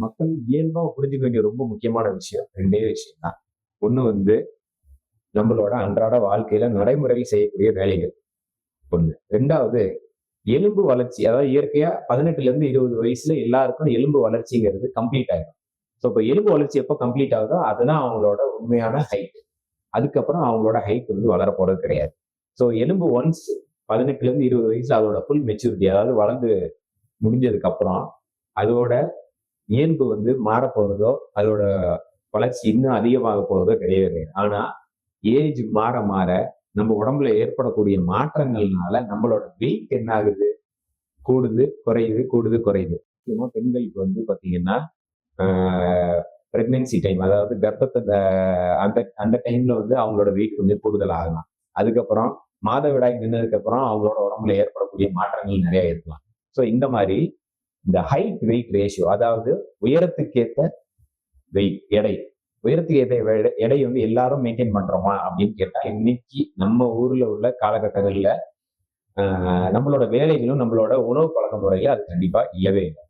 மக்கள் இயல்பா புரிஞ்சுக்க வேண்டிய ரொம்ப முக்கியமான விஷயம் ரெண்டே விஷயம் தான் ஒண்ணு வந்து நம்மளோட அன்றாட வாழ்க்கையில நடைமுறையில் செய்யக்கூடிய வேலைகள். ஒண்ணு. ரெண்டாவது எலும்பு வளர்ச்சி அதாவது இயற்கையா பதினெட்டுல இருந்து இருபது வயசுல எல்லாருக்கும் எலும்பு வளர்ச்சிங்கிறது கம்ப்ளீட் ஆயிடும். ஸோ இப்போ எலும்பு வளர்ச்சி எப்போ கம்ப்ளீட் ஆகுதோ அதுதான் அவங்களோட உண்மையான ஹைட் அதுக்கப்புறம் அவங்களோட ஹைட் வந்து வளர போறது கிடையாது. ஸோ எலும்பு ஒன்ஸ் பதினெட்டுல இருந்து இருபது வயசுல அதோட ஃபுல் மெச்சூரிட்டி அதாவது வளர்ந்து முடிஞ்சதுக்கு அப்புறம் அதோட இயல்பு வந்து மாறப்போகிறதோ அதோட வளர்ச்சி இன்னும் அதிகமாக போகிறதோ கிடையாது ஆனா ஏஜ் மாற மாற நம்ம உடம்புல ஏற்படக்கூடிய மாற்றங்கள்னால நம்மளோட வெயிட் என்ன ஆகுது கூடுது குறையுது கூடுது குறையுது. முக்கியமா பெண்களுக்கு வந்து பாத்தீங்கன்னா பிரெக்னன்சி டைம் அதாவது கர்ப்பத்தை அந்த அந்த டைம்ல வந்து அவங்களோட வெயிட் கொஞ்சம் கூடுதல் ஆகலாம் அதுக்கப்புறம் மாதவிடாய் நின்னதுக்கு அப்புறம் அவங்களோட உடம்புல ஏற்படக்கூடிய மாற்றங்கள் நிறைய இருக்கலாம். ஸோ இந்த மாதிரி இந்த ஹைட் வெயிட் ரேஷியோ அதாவது உயரத்துக்கேற்ற வெயிட் எடை. உயரத்துக்கு ஏற்ற எடை- வந்து எல்லாரும் மெயின்டைன் பண்றோமா அப்படின்னு கேட்டா இன்னைக்கு நம்ம ஊர்ல உள்ள காலகட்டங்கள்ல நம்மளோட வேலைகளும் நம்மளோட உணவு பழக்க முறையில அது கண்டிப்பா இல்லவே இல்லை.